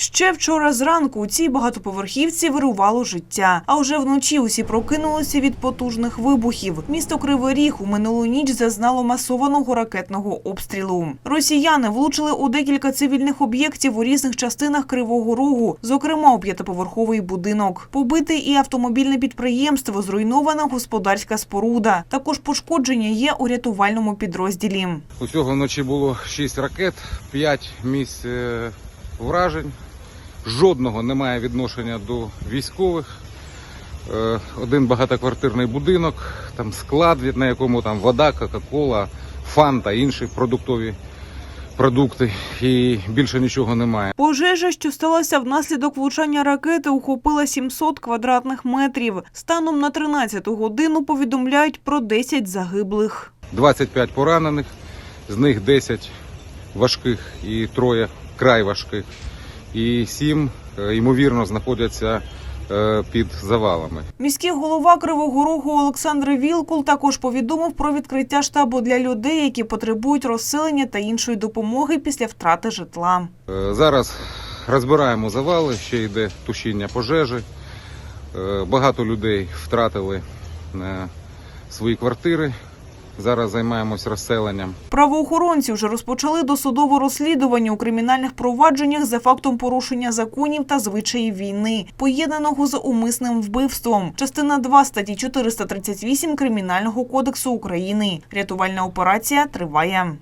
Ще вчора зранку у цій багатоповерхівці вирувало життя. А вже вночі усі прокинулися від потужних вибухів. Місто Кривий Ріг у минулу ніч зазнало масованого ракетного обстрілу. Росіяни влучили у декілька цивільних об'єктів у різних частинах Кривого Рогу, зокрема у п'ятиповерховий будинок. Побитий і автомобільне підприємство, зруйнована господарська споруда. Також пошкодження є у рятувальному підрозділі. Усього вночі було 6 ракет, 5 місць е, вражень. Жодного немає відношення до військових. Е, Один багатоквартирний будинок, там склад, на якому там вода, Кока-Кола, фанта, інші продуктові продукти. І більше нічого немає. Пожежа, що сталася внаслідок влучання ракети, охопила 700 квадратних метрів. Станом на 13 годину повідомляють про 10 загиблих. 25 поранених, з них 10 важких і троє край важких. І 7, е, ймовірно, знаходяться е, під завалами. Міський голова Кривого Рогу Олександр Вілкул також повідомив про відкриття штабу для людей, які потребують розселення та іншої допомоги після втрати житла. Е, Зараз розбираємо завали, ще йде тушіння пожежі. Багато людей втратили свої квартири. Зараз займаємось розселенням. Правоохоронці вже розпочали досудове розслідування у кримінальних провадженнях за фактом порушення законів та звичаїв війни, поєднаного з умисним вбивством. Частина 2 статті 438 Кримінального кодексу України. Рятувальна операція триває.